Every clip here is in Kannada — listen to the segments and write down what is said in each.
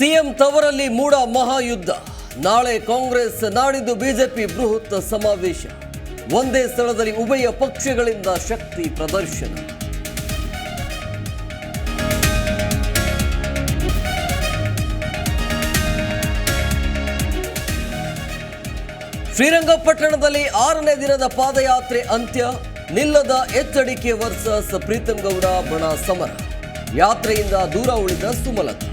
ಸಿಎಂ ತವರಲ್ಲಿ ಮೂಡ ಮಹಾಯುದ್ಧ. ನಾಳೆ ಕಾಂಗ್ರೆಸ್ ನಾಡಿದ್ದು ಬಿಜೆಪಿ ಬೃಹತ್ ಸಮಾವೇಶ. ಒಂದೇ ಸ್ಥಳದಲ್ಲಿ ಉಭಯ ಪಕ್ಷಗಳಿಂದ ಶಕ್ತಿ ಪ್ರದರ್ಶನ. ಶ್ರೀರಂಗಪಟ್ಟಣದಲ್ಲಿ ಆರನೇ ದಿನದ ಪಾದಯಾತ್ರೆ ಅಂತ್ಯ. ನಿಲ್ಲದ H D K versus Preetham Gowda ಬಣ ಸಮರ. ಯಾತ್ರೆಯಿಂದ ದೂರ ಉಳಿದ ಸುಮಲತಾ.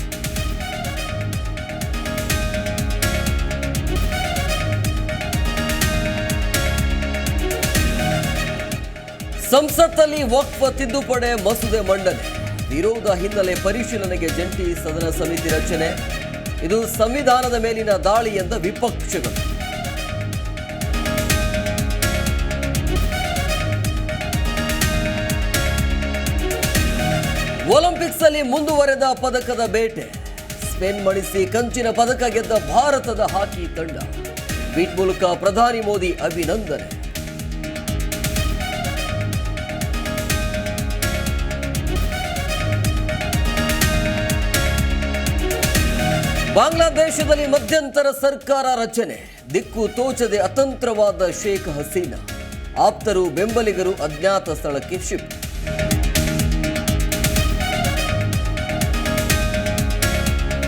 ಸಂಸತ್ತಲ್ಲಿ ವಕ್ಫ್ ತಿದ್ದುಪಡೆ ಮಸೂದೆ ಮಂಡನೆ. ವಿರೋಧ ಹಿನ್ನೆಲೆ ಪರಿಶೀಲನೆಗೆ ಜಂಟಿ ಸದನ ಸಮಿತಿ ರಚನೆ. ಇದು ಸಂವಿಧಾನದ ಮೇಲಿನ ದಾಳಿ ಎಂದ ವಿಪಕ್ಷಗಳು. ಒಲಿಂಪಿಕ್ಸ್ ಅಲ್ಲಿ ಮುಂದುವರೆದ ಪದಕದ ಬೇಟೆ. ಸ್ಪೇನ್ ಮಣಿಸಿ ಕಂಚಿನ ಪದಕ ಗೆದ್ದ ಭಾರತದ ಹಾಕಿ ತಂಡ. ಟ್ವೀಟ್ ಮೂಲಕ ಪ್ರಧಾನಿ ಮೋದಿ ಅಭಿನಂದನೆ. ಬಾಂಗ್ಲಾದೇಶದಲ್ಲಿ ಮಧ್ಯಂತರ ಸರ್ಕಾರ ರಚನೆ. ದಿಕ್ಕು ತೋಚದೆ ಅತಂತ್ರವಾದ ಶೇಖ್ ಹಸೀನಾ. ಆಪ್ತರು ಬೆಂಬಲಿಗರು ಅಜ್ಞಾತ ಸ್ಥಳಕ್ಕೆ ಶಿಫ್ಟ್.